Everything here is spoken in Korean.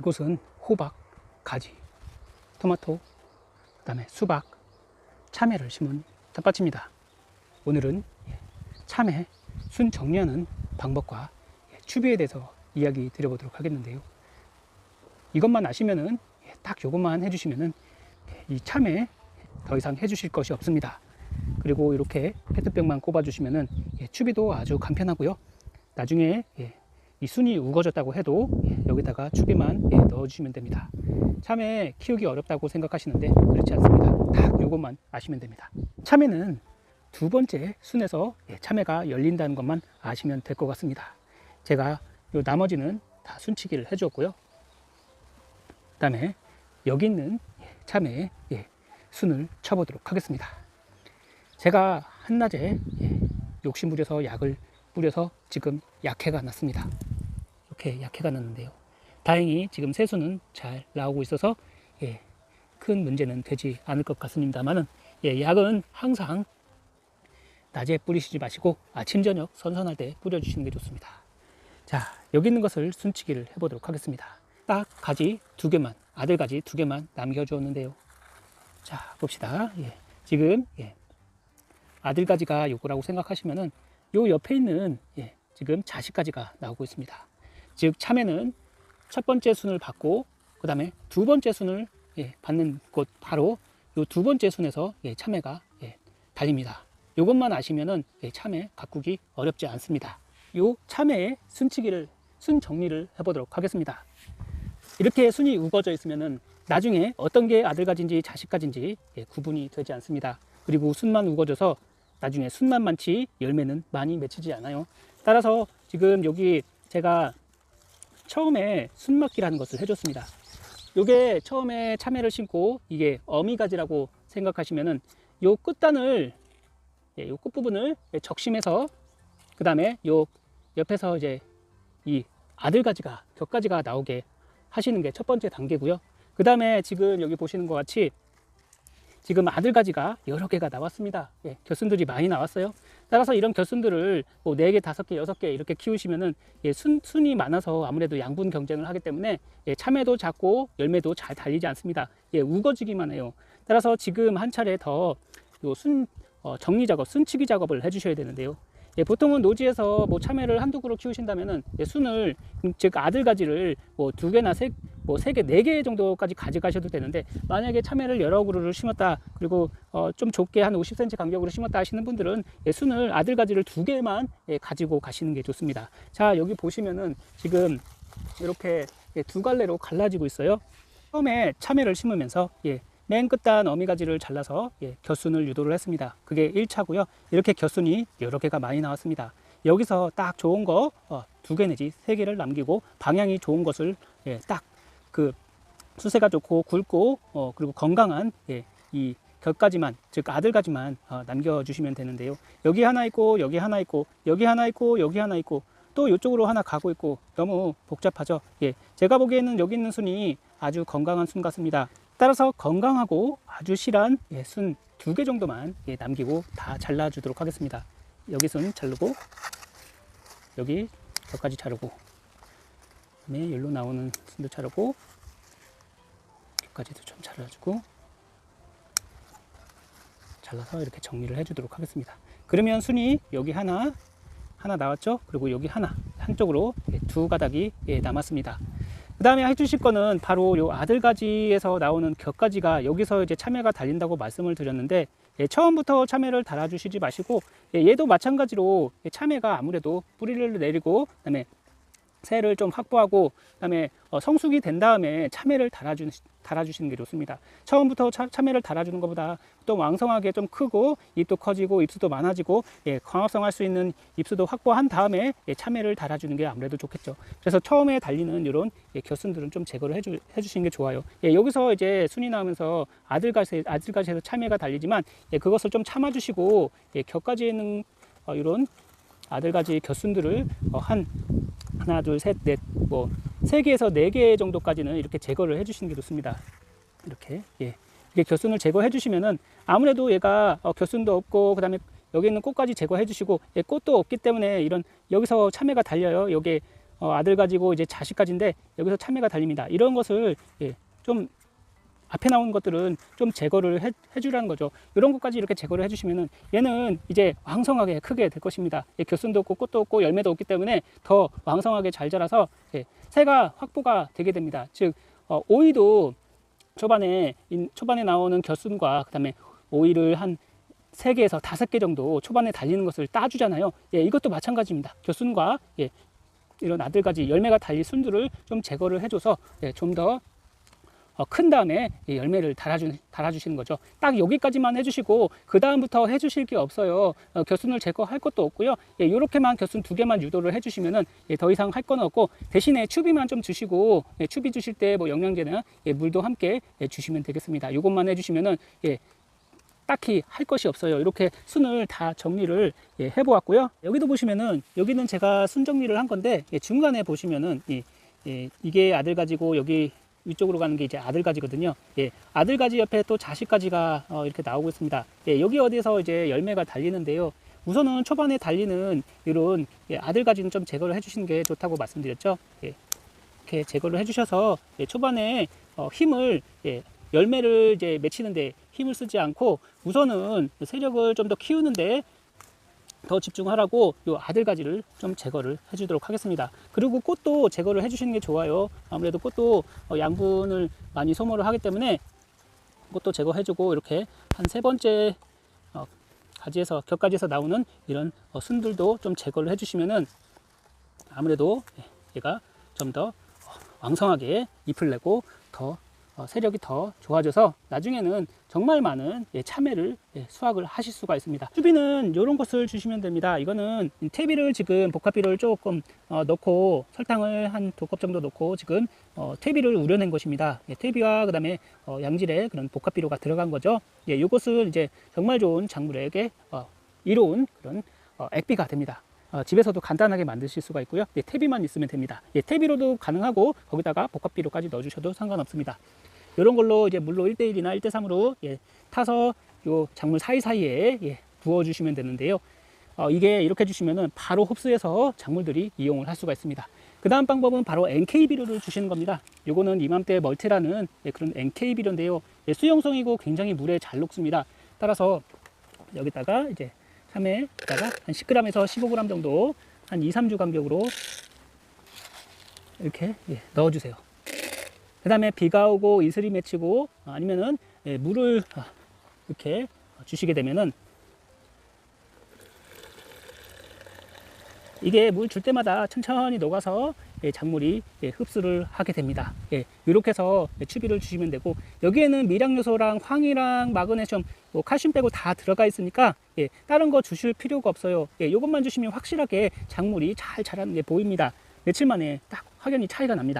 이곳은 호박, 가지, 토마토, 그 다음에 수박, 참외를 심은 텃밭입니다. 오늘은 예, 참외 순 정리하는 방법과 예, 추비에 대해서 이야기 드려보도록 하겠는데요. 이것만 아시면은 예, 딱 이것만 해주시면은 예, 이 참외 더 이상 해주실 것이 없습니다. 그리고 이렇게 페트병만 꼽아주시면은 예, 추비도 아주 간편하고요. 나중에 예, 이 순이 우거졌다고 해도 예, 여기다가 추비만 예, 넣어주시면 됩니다. 참외 키우기 어렵다고 생각하시는데 그렇지 않습니다. 딱 요것만 아시면 됩니다. 참외는 두 번째 순에서 예, 참외가 열린다는 것만 아시면 될 것 같습니다. 제가 요 나머지는 다 순치기를 해주었고요. 그 다음에 여기 있는 예, 참외에 예, 순을 쳐보도록 하겠습니다. 제가 한낮에 예, 욕심 부려서 약을 뿌려서 지금 약해가 났습니다. 이렇게 약해가 났는데요. 다행히 지금 새수는 잘 나오고 있어서 예, 큰 문제는 되지 않을 것 같습니다만은 예, 약은 항상 낮에 뿌리시지 마시고 아침 저녁 선선할 때 뿌려주시는 게 좋습니다. 자 여기 있는 것을 순치기를 해보도록 하겠습니다. 딱 가지 두 개만 아들 가지 두 개만 남겨주었는데요. 자 봅시다. 예, 지금 예, 아들 가지가 요거라고 생각하시면은 요 옆에 있는 예, 지금 자식 가지가 나오고 있습니다. 즉 참외는 첫 번째 순을 받고 그 다음에 두 번째 순을 예, 받는 곳 바로 요두 번째 순에서 예, 참외가 예, 달립니다. 요것만 아시면은 예, 참외 가꾸기 어렵지 않습니다. 요 참외의 순치기를 순 정리를 해보도록 하겠습니다. 이렇게 순이 우거져 있으면은 나중에 어떤 게 아들 가진지 자식 가진지 예, 구분이 되지 않습니다. 그리고 순만 우거져서 나중에 순만 많지 열매는 많이 맺히지 않아요. 따라서 지금 여기 제가 처음에 순막기라는 것을 해줬습니다. 요게 처음에 참외를 심고 이게 어미가지라고 생각하시면은 요 끝단을 예, 요 끝부분을 적심해서 그 다음에 요 옆에서 이제 이 아들가지가 격가지가 나오게 하시는 게 첫 번째 단계고요. 그 다음에 지금 여기 보시는 것 같이 지금 아들가지가 여러 개가 나왔습니다. 예, 겨순들이 많이 나왔어요. 따라서 이런 겨순들을 뭐 4개, 5개, 6개 이렇게 키우시면은 예, 순, 순이 많아서 아무래도 양분 경쟁을 하기 때문에 예, 참외도 작고 열매도 잘 달리지 않습니다. 예, 우거지기만 해요. 따라서 지금 한 차례 더요 순, 어, 정리 작업, 순치기 작업을 해주셔야 되는데요. 예, 보통은 노지에서 뭐 참외를 한두 그루 키우신다면은 예, 순을 음, 즉 아들 가지를 뭐 두 개나 세, 뭐세 개, 네개 정도까지 가져가셔도 되는데 만약에 참외를 여러 그루를 심었다 그리고 어, 좀 좁게 한 50cm 간격으로 심었다 하시는 분들은 예, 순을 아들 가지를 두 개만 예, 가지고 가시는 게 좋습니다. 자 여기 보시면은 지금 이렇게 예, 두 갈래로 갈라지고 있어요. 처음에 참외를 심으면서 예, 맨 끝단 어미가지를 잘라서 예, 겨순을 유도를 했습니다. 그게 1차고요. 이렇게 겨순이 여러 개가 많이 나왔습니다. 여기서 딱 좋은 거두개 내지 세 개를 남기고 방향이 좋은 것을 예, 딱 그 수세가 좋고 굵고 어, 그리고 건강한 예, 이 격가지만 즉 아들가지만 어, 남겨주시면 되는데요. 여기 하나 있고 여기 하나 있고 여기 하나 있고 여기 하나 있고 또 이쪽으로 하나 가고 있고 너무 복잡하죠. 예, 제가 보기에는 여기 있는 순이 아주 건강한 순 같습니다. 따라서 건강하고 아주 실한 예, 순두 개 정도만 예, 남기고 다 잘라주도록 하겠습니다. 여기 순 자르고 여기 격까지 자르고 그다음에 열로 나오는 순도 자르고 격까지도 좀 잘라주고 잘라서 이렇게 정리를 해주도록 하겠습니다. 그러면 순이 여기 하나 하나 나왔죠? 그리고 여기 하나 한쪽으로 예, 두 가닥이 예, 남았습니다. 그 다음에 해주실 거는 바로 요 아들가지에서 나오는 격가지가 여기서 이제 참외가 달린다고 말씀을 드렸는데 예, 처음부터 참외를 달아주시지 마시고 예, 얘도 마찬가지로 예, 참외가 아무래도 뿌리를 내리고 그다음에 새를 좀 확보하고 그다음에 어, 성숙이 된 다음에 참외를 달아주, 달아주시는 게 좋습니다. 처음부터 차, 참외를 달아주는 것보다 또 왕성하게 좀 크고 잎도 커지고 입수도 많아지고 예, 광합성할 수 있는 입수도 확보한 다음에 예, 참외를 달아주는 게 아무래도 좋겠죠. 그래서 처음에 달리는 이런 예, 겨순들은 좀 제거를 해주, 해주시는 게 좋아요. 예, 여기서 이제 순이 나오면서 아들가시 아들가시에서 참외가 달리지만 예, 그것을 좀 참아주시고 예, 격가지에 있는 어, 이런 아들가지 겨순들을 어, 한 하나, 둘, 셋, 넷, 뭐, 세 개에서 네 개 정도까지는 이렇게 제거를 해주시는 게 좋습니다. 이렇게, 예. 이게 겨순을 제거해 주시면은 아무래도 얘가 어, 겨순도 없고, 그 다음에 여기 있는 꽃까지 제거해 주시고, 예, 꽃도 없기 때문에 이런, 여기서 참외가 달려요. 여기, 어, 아들 가지고 이제 자식 가진데 여기서 참외가 달립니다. 이런 것을 예, 좀 앞에 나온 것들은 좀 제거를 해, 해주라는 거죠. 이런 것까지 이렇게 제거를 해주시면은 얘는 이제 왕성하게 크게 될 것입니다. 예, 교순도 없고 꽃도 없고 열매도 없기 때문에 더 왕성하게 잘 자라서 예, 새가 확보가 되게 됩니다. 즉 어, 오이도 초반에 인- 초반에 나오는 겨순과 그다음에 오이를 한 세 개에서 다섯 개 정도 초반에 달리는 것을 따주잖아요. 예, 이것도 마찬가지입니다. 겨순과 예, 이런 아들가지 열매가 달릴 순들을 좀 제거를 해줘서 예, 좀더 어, 큰 다음에 이 열매를 달아주, 달아주시는 거죠. 딱 여기까지만 해주시고 그 다음부터 해주실 게 없어요. 어, 겨순을 제거할 것도 없고요. 예, 이렇게만 겨순 두 개만 유도를 해주시면은 예, 더 이상 할 건 없고 대신에 추비만 좀 주시고 예, 추비 주실 때 뭐 영양제나 예, 물도 함께 예, 주시면 되겠습니다. 이것만 해주시면은 예, 딱히 할 것이 없어요. 이렇게 순을 다 정리를 예, 해보았고요. 여기도 보시면은 여기는 제가 순 정리를 한 건데 예, 중간에 보시면은 이, 예, 이게 아들 가지고 여기 위쪽으로 가는 게 이제 아들 가지거든요. 예, 아들 가지 옆에 또 자식 가지가 어, 이렇게 나오고 있습니다. 예, 여기 어디서 이제 열매가 달리는데요. 우선은 초반에 달리는 이런 예, 아들 가지는 좀 제거를 해주시는 게 좋다고 말씀드렸죠. 예, 이렇게 제거를 해주셔서 예, 초반에 어, 힘을 예, 열매를 이제 맺히는데 힘을 쓰지 않고 우선은 세력을 좀 더 키우는데 더 집중하라고 요 아들가지를 좀 제거를 해주도록 하겠습니다. 그리고 꽃도 제거를 해주시는 게 좋아요. 아무래도 꽃도 어, 양분을 많이 소모를 하기 때문에 꽃도 제거해주고 이렇게 한 세 번째 어, 가지에서 격가지에서 나오는 이런 어, 순들도 좀 제거를 해주시면은 아무래도 예, 얘가 좀 더 왕성하게 잎을 내고 더 어, 세력이 더 좋아져서 나중에는 정말 많은 예, 참외를 예, 수확을 하실 수가 있습니다. 수비는 이런 것을 주시면 됩니다. 이거는 퇴비를 지금 복합비를 조금 어, 넣고 설탕을 한 두 컵 정도 넣고 지금 어, 퇴비를 우려낸 것입니다. 예, 퇴비와 그 다음에 어, 양질의 그런 복합비료가 들어간 거죠. 예, 이것을 이제 정말 좋은 작물에게 어, 이로운 그런 어, 액비가 됩니다. 어, 집에서도 간단하게 만드실 수가 있고요. 예, 퇴비만 있으면 됩니다. 예, 퇴비로도 가능하고 거기다가 복합비료까지 넣어주셔도 상관없습니다. 이런 걸로 이제 물로 1대1이나 1대3으로 예, 타서 요 작물 사이사이에 예, 부어주시면 되는데요. 어, 이게 이렇게 해주시면은 바로 흡수해서 작물들이 이용을 할 수가 있습니다. 그 다음 방법은 바로 NK 비료를 주시는 겁니다. 요거는 이맘때 멀티라는 예, 그런 NK 비료인데요. 예, 수용성이고 굉장히 물에 잘 녹습니다. 따라서 여기다가 이제 참외에다가 한 10g에서 15g 정도 한 2, 3주 간격으로 이렇게 예, 넣어주세요. 그 다음에 비가 오고 이슬이 맺히고 어, 아니면은 예, 물을 아, 이렇게 주시게 되면은 이게 물 줄 때마다 천천히 녹아서 예, 작물이 예, 흡수를 하게 됩니다. 예, 이렇게 해서 예, 추비를 주시면 되고 여기에는 미량 요소랑 황이랑 마그네슘, 뭐 칼슘 빼고 다 들어가 있으니까 예, 다른 거 주실 필요가 없어요. 예, 이것만 주시면 확실하게 작물이 잘 자라는 게 보입니다. 며칠 만에 딱 확연히 차이가 납니다.